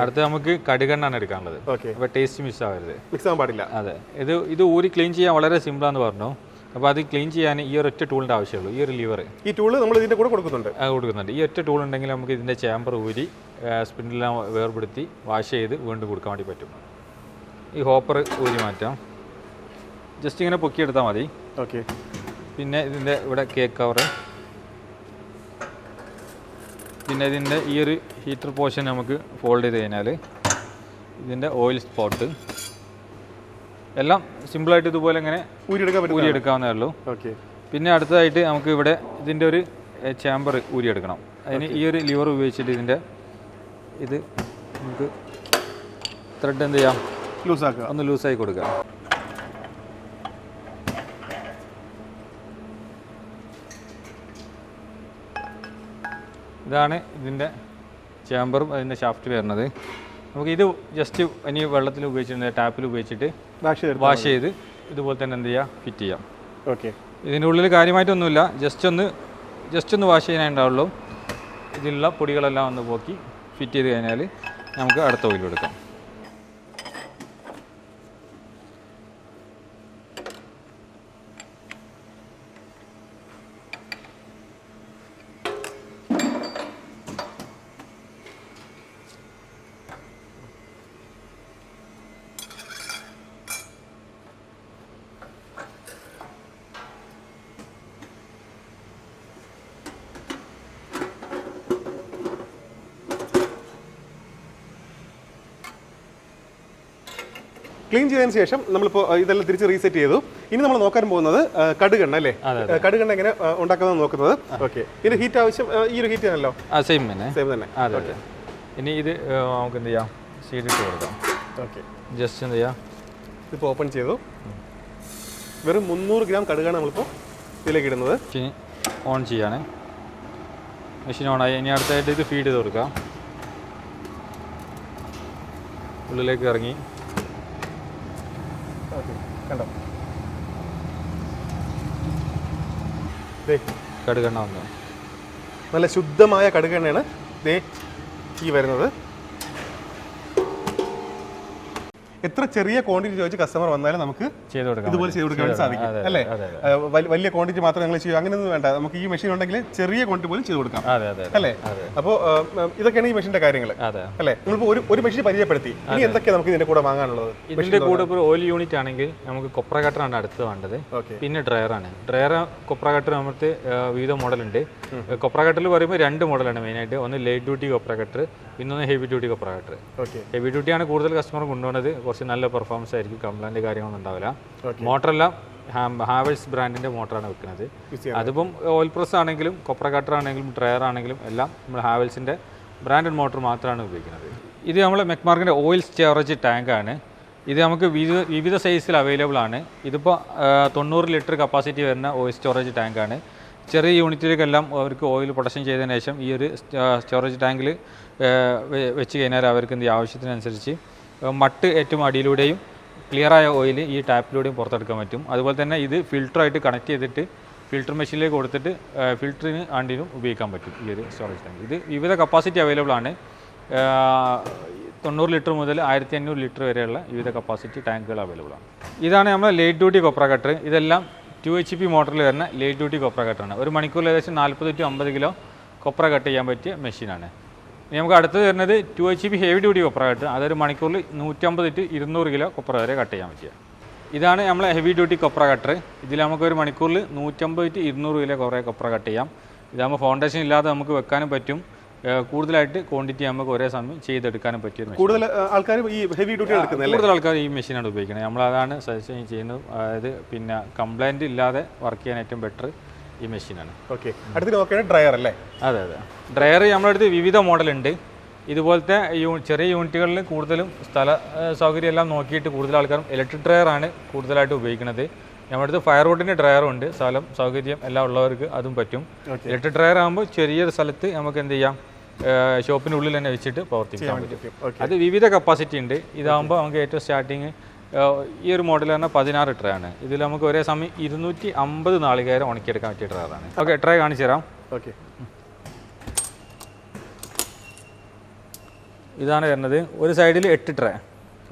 അടുത്ത് നമുക്ക് കടുകെണ്ണാണ് എടുക്കാനുള്ളത്. ഓക്കെ അപ്പോൾ ടേസ്റ്റ് മിസ് ആവരുത്. മിക്സ് ആവാൻ പാടില്ല. അതെ. ഇത് ഇത് ഊരി ക്ലീൻ ചെയ്യാൻ വളരെ സിമ്പിളാന്ന് പറഞ്ഞു. അപ്പോൾ അത് ക്ലീൻ ചെയ്യാൻ ഈ ഒരു ഒറ്റ ടൂളിന്റെ ആവശ്യമുള്ളൂ ഈ ഒരു ലിവർ ഈ ടൂൾ നമ്മൾ ഇതിന്റെ കൂടെ കൊടുക്കുന്നുണ്ട്. അത് കൊടുക്കുന്നുണ്ട്. ഈ ഒറ്റ ടൂൾ ഉണ്ടെങ്കിൽ നമുക്ക് ഇതിന്റെ ചേമ്പർ ഊരി സ്പിൻഡെല്ലാം വേർപെടുത്തി വാഷ് ചെയ്ത് വീണ്ടും കൊടുക്കാൻ വേണ്ടി പറ്റും. ഈ ഹോപ്പർ ഊരി മാറ്റാം. ജസ്റ്റ് ഇങ്ങനെ പൊക്കിയെടുത്താൽ മതി. ഓക്കെ പിന്നെ ഇതിന്റെ ഇവിടെ കേക്ക് കവർ പിന്നെ ഇതിന്റെ ഈ ഒരു ഹീറ്റർ പോർഷൻ നമുക്ക് ഫോൾഡ് ചെയ്ത് കഴിഞ്ഞാൽ ഇതിന്റെ ഓയിൽ സ്പോട്ട് എല്ലാം സിമ്പിളായിട്ട് ഇതുപോലെ ഇങ്ങനെ ഊരിയെടുക്കാവുന്നേ ഉള്ളൂ. ഓക്കെ. പിന്നെ അടുത്തതായിട്ട് നമുക്ക് ഇവിടെ ഇതിന്റെ ഒരു ചാമ്പർ ഊരിയെടുക്കണം. അതിന് ഈ ഒരു ലിവർ ഉപയോഗിച്ചിട്ട് ഇതിന്റെ ഇത് നമുക്ക് ത്രെഡ് എന്ത് ചെയ്യാം? ലൂസാക്കുക ഒന്ന് ലൂസായി കൊടുക്കുക ഇതാണ് ഇതിന്റെ ചേമ്പറും അതിന്റെ ഷാഫ്റ്റ് വരുന്നത്. നമുക്ക് ഇത് ജസ്റ്റ് ഇനി വെള്ളത്തിൽ ഉപയോഗിച്ചിട്ട് ടാപ്പിൽ ഉപയോഗിച്ചിട്ട് വാഷ് വാഷ് ചെയ്ത് ഇതുപോലെ തന്നെ എന്ത് ചെയ്യുക ഫിറ്റ് ചെയ്യാം ഓക്കെ ഇതിന്റെ ഉള്ളിൽ കാര്യമായിട്ടൊന്നുമില്ല. ജസ്റ്റ് ഒന്ന് ജസ്റ്റ് ഒന്ന് വാഷ് ചെയ്യാനേ ഉണ്ടാവുള്ളൂ. ഇതിലുള്ള പൊടികളെല്ലാം ഒന്ന് പോക്കി ഫിറ്റ് ചെയ്ത് കഴിഞ്ഞാൽ നമുക്ക് അടുത്ത ഓയിൽ എടുക്കാം. ക്ലീൻ ചെയ്തതിന് ശേഷം നമ്മളിപ്പോൾ ഇതെല്ലാം തിരിച്ച് റീസെറ്റ് ചെയ്തു. ഇനി നമ്മൾ നോക്കാൻ പോകുന്നത് കടുകണ്ണ അല്ലേ? കടുകണ്ണ എങ്ങനെ ഉണ്ടാക്കുന്നത് നോക്കുന്നത്. ഓക്കെ. ഇതിന് ഹീറ്റ് ആവശ്യം ഈ ഒരു ഹീറ്റ് ആണല്ലോ? ആ സെയിം തന്നെ. സെയിം തന്നെ. ഇനി ഇത് നമുക്ക് എന്ത് ചെയ്യാം? സീഡിട്ട് കൊടുക്കാം. ഓക്കെ. ജസ്റ്റ് എന്ത് ചെയ്യാം? ഇപ്പോൾ ഓപ്പൺ ചെയ്തു. വെറും മുന്നൂറ് ഗ്രാം കടുകാണ് നമ്മളിപ്പോൾ ഇതിലേക്ക് ഇടുന്നത്. മെഷീൻ ഓൺ ചെയ്യാണ്. മെഷീൻ ഓണായി ഇനി അടുത്തായിട്ട് ഇത് ഫീഡ് ചെയ്ത് കൊടുക്കാം. ഉള്ളിലേക്ക് ഇറങ്ങി ഓക്കെ കണ്ടോ ദേ കടുകെണ്ണ വന്നു. നല്ല ശുദ്ധമായ കടുകെണ്ണയാണ് ദേ ഈ വരുന്നത്. എത്ര ചെറിയ ക്വാണ്ടിറ്റി ചോദിച്ച് കസ്റ്റമർ വന്നാലും നമുക്ക് ചെയ്തു കൊടുക്കാം ഇതുപോലെ ചെയ്ത് കൊടുക്കാൻ വേണ്ടി സാധിക്കും അല്ലേ? വലിയ ക്വാണ്ടിറ്റി മാത്രം ഞങ്ങൾ ചെയ്യും അങ്ങനെയൊന്നും വേണ്ട. നമുക്ക് ഈ മെഷീൻ ഉണ്ടെങ്കിൽ ചെറിയ ക്വാണ്ടിറ്റി പോലും ചെയ്ത് കൊടുക്കാം. അല്ലേ? അപ്പോൾ ഇതൊക്കെയാണ് ഈ മെഷീന്റെ കാര്യങ്ങൾ അല്ലേ? നമ്മളിപ്പോൾ ഒരു ഒരു മെഷീൻ പരിചയപ്പെടുത്തി. ഇനി എന്തൊക്കെയാണ് നമുക്ക് ഇതിന്റെ കൂടെ വാങ്ങാനുള്ളത്? ഇതിന്റെ കൂടെ ഒരു ഓയിൽ യൂണിറ്റ് ആണെങ്കിൽ നമുക്ക് കൊപ്ര കട്ടറാണ് അടുത്ത് വേണ്ടത്. പിന്നെ ഡ്രയറാണ് ഡ്രയർ കൊപ്ര കട്ടർ നമുക്ക് ആ, വിവിധ മോഡലുണ്ട് കൊപ്ര കട്ടറിൽ പറയുമ്പോൾ രണ്ട് മോഡലാണ് മെയിനായിട്ട്. ഒന്ന് ലൈറ്റ് ഡ്യൂട്ടി കൊപ്ര കട്ടർ പിന്നൊന്ന് ഹെവി ഡ്യൂട്ടി കൊപ്ര കട്ടർ ഓക്കെ ഹെവി ഡ്യൂട്ടിയാണ് കൂടുതൽ കസ്റ്റമർ കൊണ്ടുപോകുന്നത് കുറച്ച് നല്ല പെർഫോമൻസ് ആയിരിക്കും കംപ്ലൈന്റ് കാര്യങ്ങളൊന്നും ഉണ്ടാവില്ല. മോട്ടറെല്ലാം ഹാവൽസ് ബ്രാൻഡിന്റെ മോട്ടറാണ് വെക്കുന്നത് അതിപ്പം ഓയിൽ പ്രസ് ആണെങ്കിലും കൊപ്ര കട്ടർ ആണെങ്കിലും ഡ്രയർ ആണെങ്കിലും എല്ലാം നമ്മൾ ഹാവൽസിന്റെ ബ്രാൻഡഡ് മോട്ടർ മാത്രമാണ് ഉപയോഗിക്കുന്നത്. ഇത് നമ്മൾ മെക്മാർക്കിന്റെ ഓയിൽ സ്റ്റോറേജ് ടാങ്കാണ് ഇത് നമുക്ക് വിവിധ വിവിധ സൈസിൽ അവൈലബിൾ ആണ്. ഇതിപ്പോൾ തൊണ്ണൂറ് ലിറ്റർ കപ്പാസിറ്റി വരുന്ന ഓയിൽ സ്റ്റോറേജ് ടാങ്കാണ് ചെറിയ യൂണിറ്റിലേക്കെല്ലാം അവർക്ക് ഓയിൽ പ്രൊഡക്ഷൻ ചെയ്തതിന് ശേഷം ഈ ഒരു സ്റ്റോറേജ് ടാങ്കിൽ വെച്ച് കഴിഞ്ഞാൽ അവർക്ക് എന്ത് ആവശ്യത്തിനനുസരിച്ച് മട്ട് ഏറ്റവും അടിയിലൂടെയും ക്ലിയറായ ഓയിൽ ഈ ടാപ്പിലൂടെയും പുറത്തെടുക്കാൻ പറ്റും. അതുപോലെ തന്നെ ഇത് ഫിൽറ്ററായിട്ട് കണക്ട് ചെയ്തിട്ട് ഫിൽറ്റർ മെഷീനിലേക്ക് കൊടുത്തിട്ട് ഫിൽറ്ററിന് ആണ്ടിനും ഉപയോഗിക്കാൻ പറ്റും ഈ ഒരു സ്റ്റോറേജ് ടാങ്ക്. ഇത് വിവിധ കപ്പാസിറ്റി അവൈലബിൾ ആണ്. തൊണ്ണൂറ് ലിറ്റർ മുതൽ ആയിരത്തി അഞ്ഞൂറ് ലിറ്റർ വരെയുള്ള വിവിധ കപ്പാസിറ്റി ടാങ്കുകൾ അവൈലബിൾ ആണ്. ഇതാണ് നമ്മുടെ ലേറ്റ് ഡ്യൂട്ടി കൊപ്ര കട്ടർ. ഇതെല്ലാം ടു എച്ച് പി മോട്ടറിൽ വരുന്ന ലേറ്റ് ഡ്യൂട്ടി കൊപ്ര കട്ടാണ്. ഒരു മണിക്കൂറിൽ ഏകദേശം നാൽപ്പത് ടു അമ്പത് കിലോ കൊപ്ര കട്ട് ചെയ്യാൻ പറ്റിയ മെഷീനാണ്. ഇനി നമുക്ക് അടുത്തത് വരുന്നത് two H P heavy duty കൊപ്ര കട്ട്. അതൊരു മണിക്കൂറിൽ നൂറ്റമ്പത് ടു ഇരുന്നൂറ് കിലോ കൊപ്ര വരെ കട്ട് ചെയ്യാൻ പറ്റിയ. ഇതാണ് നമ്മളെ ഹെവി ഡ്യൂട്ടി കൊപ്ര കട്ടർ. ഇതിൽ നമുക്ക് ഒരു മണിക്കൂറിൽ നൂറ്റമ്പത് ടു ഇരുന്നൂറ് കിലോ കുറേ കൊപ്ര കട്ട് ചെയ്യാം. ഇതാകുമ്പോൾ ഫൗണ്ടേഷൻ ഇല്ലാതെ നമുക്ക് വെക്കാനും പറ്റും. കൂടുതലായിട്ട് ക്വാണ്ടിറ്റി നമുക്ക് ഒരേ സമയം ചെയ്തെടുക്കാനും പറ്റിയ കൂടുതൽ ആൾക്കാർ ഈ ഹെവി ഡ്യൂട്ടി എടുക്കുന്നത് കൂടുതൽ ആൾക്കാർ ഈ മെഷീനാണ് ഉപയോഗിക്കുന്നത് നമ്മളതാണ് സജഷൻ ചെയ്യുന്നത്. അതായത് പിന്നെ കംപ്ലൈന്റ് ഇല്ലാതെ വർക്ക് ചെയ്യാൻ ഏറ്റവും ബെറ്റർ ഈ മെഷീനാണ് ഓക്കെ അടുത്ത് നോക്കിയാണ് ഡ്രയർ അല്ലേ? അതെ അതെ. ഡ്രയർ നമ്മുടെ അടുത്ത് വിവിധ മോഡലുണ്ട് ഇതുപോലത്തെ ചെറിയ യൂണിറ്റുകളിൽ കൂടുതലും സ്ഥല സൗകര്യം എല്ലാം നോക്കിയിട്ട് കൂടുതൽ ആൾക്കാരും ഇലക്ട്രിക് ഡ്രയർ ആണ് കൂടുതലായിട്ട് ഉപയോഗിക്കുന്നത്. നമ്മുടെ അടുത്ത് ഫയർവുഡിന്റെ ഡ്രയറും ഉണ്ട്. സ്ഥലം സൗകര്യം എല്ലാം ഉള്ളവർക്ക് അതും പറ്റും. ഇലക്ട്രിക് ഡ്രയർ ആകുമ്പോൾ ചെറിയൊരു സ്ഥലത്ത് നമുക്ക് എന്ത് ചെയ്യാം? ഷോപ്പിനുള്ളിൽ തന്നെ വെച്ചിട്ട് പ്രവർത്തിക്കാൻ പറ്റും. അത് വിവിധ കപ്പാസിറ്റി ഉണ്ട്. ഇതാകുമ്പോൾ നമുക്ക് ഏറ്റവും സ്റ്റാർട്ടിങ് ഈ ഒരു മോഡൽ തന്നെ പതിനാറ് ട്രേ ആണ്. ഇതിൽ നമുക്ക് ഒരേ സമയം ഇരുന്നൂറ്റി അമ്പത് നാളികേരം ഉണക്കിയെടുക്കാൻ പറ്റിയ ആണ്. ഓക്കെ ട്രേ കാണിച്ചു തരാം. ഓക്കെ ഇതാണ് വരുന്നത്. ഒരു സൈഡിൽ എട്ട് ട്രേ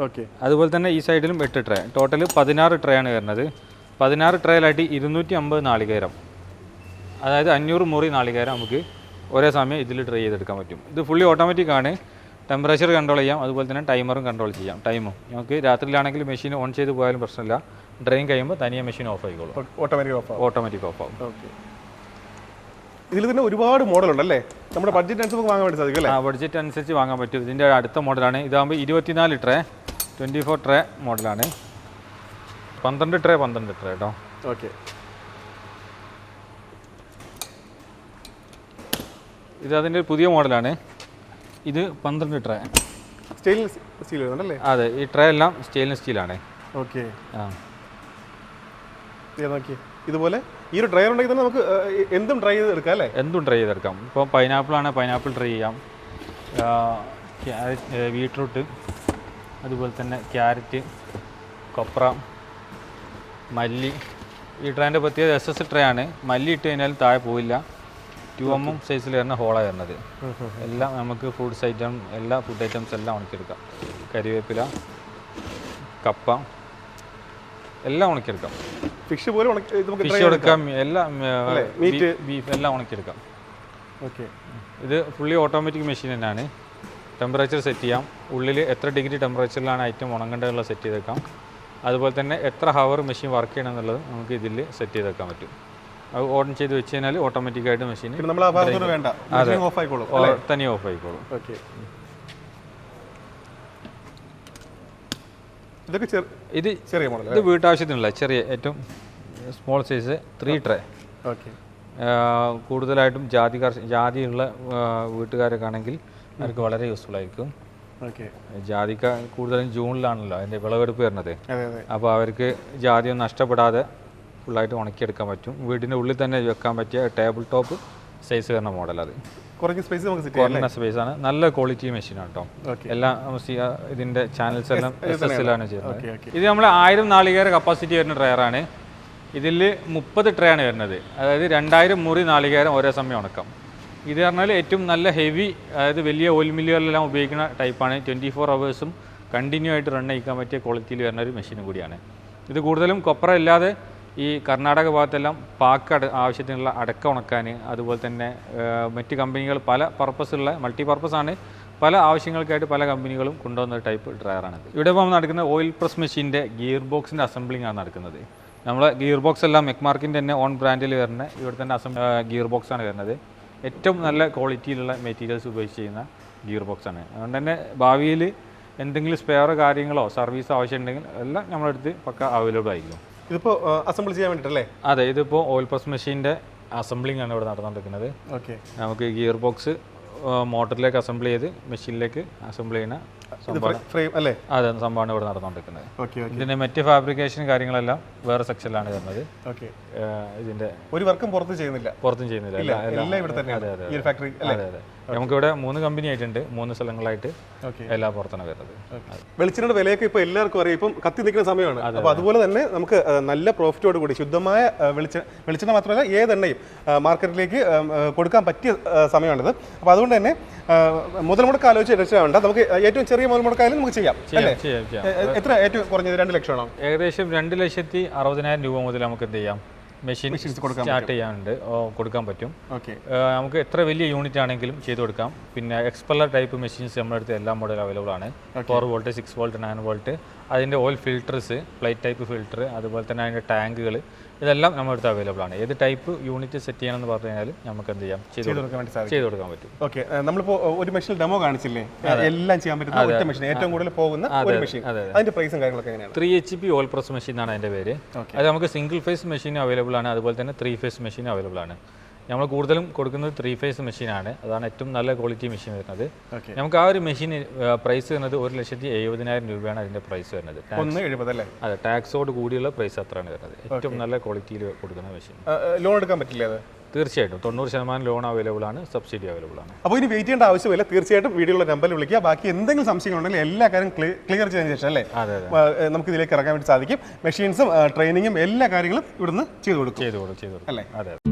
ഓക്കെ അതുപോലെ തന്നെ ഈ സൈഡിലും എട്ട് ട്രേ ടോട്ടൽ പതിനാറ് ട്രേ ആണ് വരുന്നത്. പതിനാറ് ട്രേയിലായിട്ട് ഇരുന്നൂറ്റി അമ്പത് നാളികേരം. അതായത് അഞ്ഞൂറ് മുറി നാളികേരം നമുക്ക് ഒരേ സമയം ഇതിൽ ട്രൈ ചെയ്തെടുക്കാൻ പറ്റും. ഇത് ഫുള്ളി ഓട്ടോമാറ്റിക് ആണ്. ടെമ്പറേച്ചർ കൺട്രോൾ ചെയ്യാം അതുപോലെ തന്നെ ടൈമറും കൺട്രോൾ ചെയ്യാം. ടൈമും നമുക്ക് രാത്രിയിലാണെങ്കിൽ മെഷീൻ ഓൺ ചെയ്ത് പോയാലും പ്രശ്നമില്ല. ഡ്രൈൻ കഴിയുമ്പോൾ തനിയെ മെഷീൻ ഓഫ് ആയിക്കോളും. ഓട്ടോമാറ്റിക് ഓഫ് ആവും. ഓട്ടോമാറ്റിക് ഓഫ് ആവും. ഓക്കെ ഇതിൽ തന്നെ ഒരുപാട് മോഡലുണ്ടല്ലേ നമ്മുടെ ബഡ്ജറ്റ് അനുസരിച്ച് വാങ്ങാൻ വേണ്ടി സാധിക്കും അല്ലേ? ആ ബഡ്ജറ്റ് അനുസരിച്ച് വാങ്ങാൻ പറ്റും. ഇതിന്റെ അടുത്ത മോഡലാണ് ഇതാകുമ്പോൾ ഇരുപത്തിനാല് ട്രേ ട്വന്റി ഫോർ ട്രേ മോഡലാണ് പന്ത്രണ്ട് ട്രേ പന്ത്രണ്ട് ട്രേ കേട്ടോ ഓക്കെ ഇത് അതിന്റെ ഒരു പുതിയ മോഡലാണ്. ഇത് പന്ത്രണ്ട് ട്രേ. സ്റ്റെയിൻലെസ് സ്റ്റീൽ വരുന്നുണ്ടല്ലേ അതെ ഈ ട്രേ എല്ലാം സ്റ്റെയിൻലെസ് സ്റ്റീലാണ് ഓക്കെ. ആ. നോക്കി. ഇതുപോലെ ഈ ഒരു ഡ്രൈവർ ഉണ്ടെങ്കിൽ തന്നെ നമുക്ക് എന്തും ഡ്രൈ ചെയ്തെടുക്കാം അല്ലേ? എന്തും ഡ്രൈ ചെയ്തെടുക്കാം. ഇപ്പോൾ പൈനാപ്പിൾ ആണ് പൈനാപ്പിൾ ഡ്രൈ ചെയ്യാം. ബീട്രൂട്ട് അതുപോലെ തന്നെ ക്യാരറ്റ് കൊപ്ര മല്ലി. ഈ ട്രേന്റെ പ്രത്യേകത എസ് എസ് ട്രേ ആണ്. മല്ലി ഇട്ട് കഴിഞ്ഞാൽ താഴെ പോയില്ല ടു സൈസിൽ വരുന്ന ഹോളാണ് വരുന്നത്. എല്ലാം നമുക്ക് ഫ്രൂട്ട്സ് ഐറ്റം എല്ലാ ഫുഡ് ഐറ്റംസ് എല്ലാം ഉണക്കിയെടുക്കാം. കരിവേപ്പില കപ്പ എല്ലാം ഉണക്കിയെടുക്കാം. ഫിഷ് പോലും ഫിഷ് എടുക്കാം എല്ലാം മീറ്റ് ബീഫ് എല്ലാം ഉണക്കിയെടുക്കാം. ഓക്കെ ഇത് ഫുള്ളി ഓട്ടോമാറ്റിക് മെഷീൻ തന്നെയാണ്. ടെമ്പറേച്ചർ സെറ്റ് ചെയ്യാം. ഉള്ളിൽ എത്ര ഡിഗ്രി ടെമ്പറേച്ചറിലാണ് ഐറ്റം ഉണങ്ങേണ്ടതെന്നുള്ളത് സെറ്റ് ചെയ്തേക്കാം. അതുപോലെ തന്നെ എത്ര ഹവർ മെഷീൻ വർക്ക് ചെയ്യണം എന്നുള്ളത് നമുക്ക് ഇതിൽ സെറ്റ് ചെയ്തേക്കാൻ പറ്റും. ഓൺ ചെയ്ത് വെച്ച് കഴിഞ്ഞാൽ ഓട്ടോമാറ്റിക്കായിട്ട് മെഷീൻ പിന്നെ നമ്മൾ ആ ഭാഗത്തോട് വേണ്ട. ഓഫ് ആയിക്കോളും തനിയെ ഓഫ് ആയിക്കോളും. ഓക്കെ. ഇതൊക്കെ ഇത് ചെറിയ മോഡൽ ഇത് വീട്ടാവശ്യത്തിനുള്ള ചെറിയ ഏറ്റവും small size three tray okay. കൂടുതലായിട്ടും ജാതി ജാതിയുള്ള വീട്ടുകാരൊക്കെ ആണെങ്കിൽ അവർക്ക് വളരെ യൂസ്ഫുൾ ആയിരിക്കും. ഓക്കെ. ജാതിക്ക കൂടുതലും ജൂണിലാണല്ലോ അതിന്റെ വിളവെടുപ്പ് വരുന്നത്. അപ്പോൾ അവർക്ക് ജാതിയൊന്നും നഷ്ടപ്പെടാതെ ഫുള്ളായിട്ട് ഉണക്കിയെടുക്കാൻ പറ്റും. വീടിന്റെ ഉള്ളിൽ തന്നെ വെക്കാൻ പറ്റിയ ടേബിൾ ടോപ്പ് സൈസ് വരുന്ന മോഡൽ അത്. കുറഞ്ഞ സ്പേസ് നമുക്ക് കുറഞ്ഞ സ്പേസ് ആണ്. നല്ല ക്വാളിറ്റി മെഷീനാണ് കേട്ടോ എല്ലാം ഇതിന്റെ ചാനൽസ് എല്ലാം എസ് ചെയ്യുന്നത്. ഇത് നമ്മൾ ആയിരം നാളികേര കപ്പാസിറ്റി വരുന്ന ട്രയറാണ് ഇതിൽ മുപ്പത് ട്രേ ആണ് വരുന്നത്. അതായത് രണ്ടായിരം മുറി നാളികേരം ഒരേ സമയം ഉണക്കാം. ഇത് പറഞ്ഞാൽ ഏറ്റവും നല്ല ഹെവി അതായത് വലിയ ഓയിൽ മില്ലുകളിലെല്ലാം ഉപയോഗിക്കുന്ന ടൈപ്പാണ് ട്വന്റി ഫോർ അവേഴ്സും കണ്ടിന്യൂ ആയിട്ട് റൺ ചെയ്യിക്കാൻ പറ്റിയ ക്വാളിറ്റിയിൽ വരുന്ന ഒരു മെഷീൻ കൂടിയാണ്. ഇത് കൂടുതലും കൊപ്ര ഇല്ലാതെ ഈ കർണാടക ഭാഗത്തെല്ലാം പാക്ക് അട ആവശ്യത്തിനുള്ള അടക്ക ഉണക്കാൻ അതുപോലെ തന്നെ മറ്റ് കമ്പനികൾ പല പർപ്പസുള്ള മൾട്ടി പർപ്പസാണ് പല ആവശ്യങ്ങൾക്കായിട്ട് പല കമ്പനികളും കൊണ്ടുവന്ന ടൈപ്പ് ഡ്രയറാണ് ഇവിടെ ഇപ്പോൾ നടക്കുന്ന ഓയിൽ പ്രസ് മെഷീന്റെ ഗിയർ ബോക്സിന്റെ അസംബ്ലിംഗ് ആണ് നടക്കുന്നത്. നമ്മൾ ഗിയർ ബോക്സ് എല്ലാം മെക്മാർക്കിന്റെ തന്നെ ഓൺ ബ്രാൻഡിൽ വരുന്ന ഇവിടെ തന്നെ അസം ഗിയർ ബോക്സ് ആണ് വരുന്നത്. ഏറ്റവും നല്ല ക്വാളിറ്റിയിലുള്ള മെറ്റീരിയൽസ് ഉപയോഗിച്ച് ചെയ്യുന്ന ഗിയർ ബോക്സ് ആണ്. അതുകൊണ്ട് തന്നെ ഭാവിയിൽ എന്തെങ്കിലും സ്പെയറോ കാര്യങ്ങളോ സർവീസ് ആവശ്യമുണ്ടെങ്കിൽ എല്ലാം നമ്മളെടുത്ത് പക്ക അവൈലബിൾ ആയിരിക്കും. ഇതിപ്പോ അസംബിൾ ചെയ്യാൻ വേണ്ടിട്ടല്ലേ? അതെ ഇതിപ്പോ ഓയിൽ പ്രസ് മെഷീന്റെ അസംബ്ലിംഗ് ആണ് ഇവിടെ നടന്നുകൊണ്ടിരിക്കുന്നത്. ഓക്കെ നമുക്ക് ഗിയർ ബോക്സ് മോട്ടറിലേക്ക് അസംബിൾ ചെയ്ത് മെഷീനിലേക്ക് അസംബിൾ ചെയ്യുന്ന അല്ലേ? അതെ സംഭവമാണ് ഇവിടെ നടന്നുകൊണ്ടിരിക്കുന്നത്. ഇതിന്റെ മെറ്റ് ഫാബ്രിക്കേഷൻ കാര്യങ്ങളെല്ലാം വേറെ സെക്ഷനിലാണ് വരുന്നത്. ഇതിന്റെ ഒരു വർക്കും പുറത്ത് ചെയ്യുന്നില്ല. പുറത്തും ചെയ്യുന്നില്ല എല്ലാം- എല്ലാം എല്ലാം ഇവിടെ തന്നെയാണ്. അതെ, അതെ, ഈ ഒരു ഫാക്ടറി അല്ലേ? അതെ അതെ. നമുക്കിവിടെ മൂന്ന് കമ്പനി ആയിട്ടുണ്ട്. മൂന്ന് സ്ഥലങ്ങളായിട്ട് എല്ലാ പുറത്താണ് വരുന്നത്. വെളിച്ചെണ്ണയുടെ വിലയൊക്കെ ഇപ്പൊ എല്ലാവർക്കും അറിയാം. ഇപ്പം കത്തി നിൽക്കുന്ന സമയമാണ്. അപ്പൊ അതുപോലെ തന്നെ നമുക്ക് നല്ല പ്രോഫിറ്റോട് കൂടി ശുദ്ധമായ വെളിച്ച വെളിച്ചെണ്ണ മാത്രമല്ല ഏതെണ്ണയും മാർക്കറ്റിലേക്ക് കൊടുക്കാൻ പറ്റിയ സമയമാണിത്. അപ്പൊ അതുകൊണ്ട് തന്നെ മുതൽ മുടക്ക് ആലോചിച്ച് രക്ഷയുണ്ട് നമുക്ക് ഏറ്റവും ചെറിയ മുതൽ മുടക്കായാലും നമുക്ക് ചെയ്യാം അല്ലേ? എത്ര ഏറ്റവും കുറഞ്ഞത്? രണ്ട് ലക്ഷമാണോ? ഏകദേശം രണ്ട് ലക്ഷത്തി അറുപതിനായിരം രൂപ മുതൽ നമുക്ക് എന്ത് ചെയ്യാം? മെഷീൻ സ്റ്റാർട്ട് ചെയ്യാനുണ്ട്. കൊടുക്കാൻ പറ്റും. ഓക്കെ. നമുക്ക് എത്ര വലിയ യൂണിറ്റ് ആണെങ്കിലും ചെയ്ത് കൊടുക്കാം. പിന്നെ എക്സ്പെല്ലർ ടൈപ്പ് മെഷീൻസ് നമ്മുടെ അടുത്ത് എല്ലാ മോഡലും അവൈലബിൾ ആണ്. Four volt six volt nine volt അതിന്റെ oil filters plate type filter അതുപോലെ തന്നെ അതിന്റെ ടാങ്കുകൾ ഇതെല്ലാം നമ്മുടെ അടുത്ത് അവൈലബിൾ ആണ്. ഏത് ടൈപ്പ് യൂണിറ്റ് സെറ്റ് ചെയ്യണമെന്ന് പറഞ്ഞു കഴിഞ്ഞാൽ നമുക്ക് എന്ത് ചെയ്യാം? ചെയ്ത് കൊടുക്കാൻ വേണ്ടി ചെയ്ത് കൊടുക്കാൻ പറ്റും. ഓക്കെ നമ്മളിപ്പോൾ ഒരു മെഷീൻ ഡെമോ കാണിച്ചില്ലേ? എല്ലാം ചെയ്യാൻ പറ്റുന്ന ഒറ്റ മെഷീൻ ഏറ്റവും കൂടുതൽ പോകുന്ന ഒരു മെഷീൻ അതിന്റെ പ്രൈസും കാര്യങ്ങളൊക്കെ എങ്ങനെയാണ്? Three H P oil press machine എന്നാണ് അതിന്റെ പേര്. അത് നമുക്ക് സിംഗിൾ ഫേസ് മെഷീൻ അവൈലബിൾ ആണ്. അതുപോലെ തന്നെ ത്രീ ഫേസ് മെഷീൻ അവൈലബിൾ ആണ്. നമ്മൾ കൂടുതലും കൊടുക്കുന്നത് ത്രീ ഫേസ് മെഷീനാണ് അതാണ് ഏറ്റവും നല്ല ക്വാളിറ്റി മെഷീൻ വരുന്നത്. നമുക്ക് ആ ഒരു മെഷീൻ പ്രൈസ് വരുന്നത് ഒരു ലക്ഷത്തി എഴുപതിനായിരം രൂപയാണ് അതിന്റെ പ്രൈസ് വരുന്നത്. അതെ ടാക്സോട് കൂടിയുള്ള പ്രൈസ് അത്രയാണ് വരുന്നത്. ഏറ്റവും നല്ല ക്വാളിറ്റിയിൽ കൊടുക്കുന്ന മെഷീൻ ലോൺ എടുക്കാൻ പറ്റില്ല അത്? തീർച്ചയായിട്ടും. തൊണ്ണൂറ് ശതമാനം ലോൺ അവൈലബിൾ ആണ് സബ്സിഡി അവൈലബിൾ ആണ്. അപ്പോൾ ഇനി വെയിറ്റ് ചെയ്യേണ്ട ആവശ്യമില്ല. തീർച്ചയായിട്ടും വീഡിയോയുടെ നമ്പറിൽ വിളിക്കുക. ബാക്കി എന്തെങ്കിലും സംശയങ്ങളുണ്ടെങ്കിൽ എല്ലാ കാര്യം ക്ലിയർ ചെയ്തതിന് ശേഷം അല്ലേ? നമുക്ക് ഇതിലേക്ക് ഇറങ്ങാൻ വേണ്ടി സാധിക്കും. മെഷീൻസും ട്രെയിനിങ്ങും എല്ലാ കാര്യങ്ങളും ഇവിടുന്ന് ചെയ്തു കൊടുക്കും. ചെയ്തു കൊടുക്കും ചെയ്തു കൊടുക്കും. അല്ലേ? അതെ.